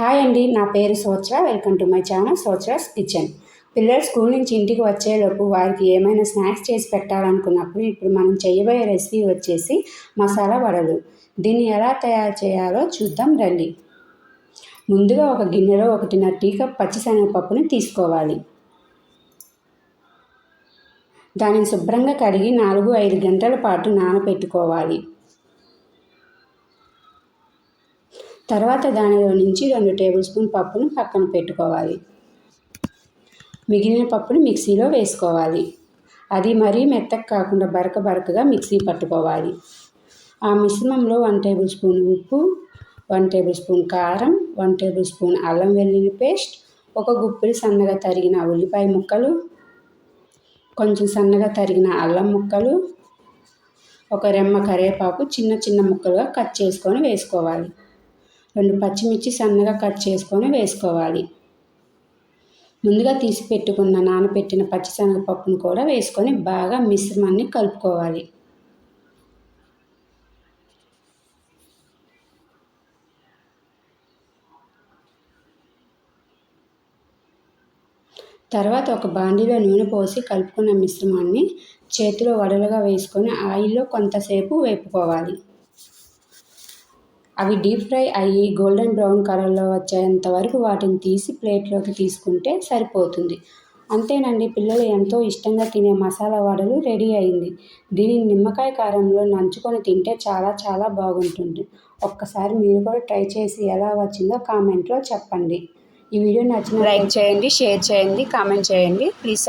Hi అండి నా పేరు Sochra welcome to my channel Sochra's kitchen పిల్లలు స్కూల్ నుంచి ఇంటికి వచ్చేలోపు వారికి ఏమైనా స్నాక్స్ చేసి పెట్టాలనుకున్నప్పుడు ఇప్పుడు మనం చేయబోయే రెసిపీ వచ్చేసి మసాలా వడలు. దీన్ని ఎలా తయారు చేయాలో చూద్దాం రండి. ముందుగా ఒక గిన్నెలో ఒకటిన్నర టీ కప్ పచ్చిశనగపప్పుని తీసుకోవాలి. దానిని శుభ్రంగా కడిగి నాలుగు ఐదు గంటల పాటు నానబెట్టుకోవాలి. తర్వాత దానిలో నుంచి రెండు టేబుల్ స్పూన్ పప్పును పక్కన పెట్టుకోవాలి. మిగిలిన పప్పుని మిక్సీలో వేసుకోవాలి. అది మరీ మెత్తకు కాకుండా బరక బరకగా మిక్సీ పట్టుకోవాలి. ఆ మిశ్రమంలో వన్ టేబుల్ స్పూన్ ఉప్పు వన్ టేబుల్ స్పూన్ కారం వన్ టేబుల్ స్పూన్ అల్లం వెల్లుల్లి పేస్ట్ ఒక గుప్పిడి సన్నగా తరిగిన ఉల్లిపాయ ముక్కలు కొంచెం సన్నగా తరిగిన అల్లం ముక్కలు ఒక రెమ్మ కరివేపాకు చిన్న చిన్న ముక్కలుగా కట్ చేసుకొని వేసుకోవాలి. రెండు పచ్చిమిర్చి సన్నగా కట్ చేసుకొని వేసుకోవాలి. ముందుగా తీసి పెట్టుకున్న నానబెట్టిన పచ్చిశనగపప్పును కూడా వేసుకొని బాగా మిశ్రమాన్ని కలుపుకోవాలి. తర్వాత ఒక బాండీలో నూనె పోసి కలుపుకున్న మిశ్రమాన్ని చేతిలో వడలుగా వేసుకొని ఆయిల్లో కొంతసేపు వేపుకోవాలి. అవి డీప్ ఫ్రై అయ్యి గోల్డెన్ బ్రౌన్ కలర్లో వచ్చేంత వరకు వాటిని తీసి ప్లేట్లోకి తీసుకుంటే సరిపోతుంది. అంతేనండి పిల్లలు ఎంతో ఇష్టంగా తినే మసాలా వడలు రెడీ అయింది. దీనిని నిమ్మకాయ కారంలో నంచుకొని తింటే చాలా చాలా బాగుంటుంది. ఒక్కసారి మీరు కూడా ట్రై చేసి ఎలా వచ్చిందో కామెంట్లో చెప్పండి. ఈ వీడియో నచ్చిన లైక్ చేయండి షేర్ చేయండి కామెంట్ చేయండి. ప్లీజ్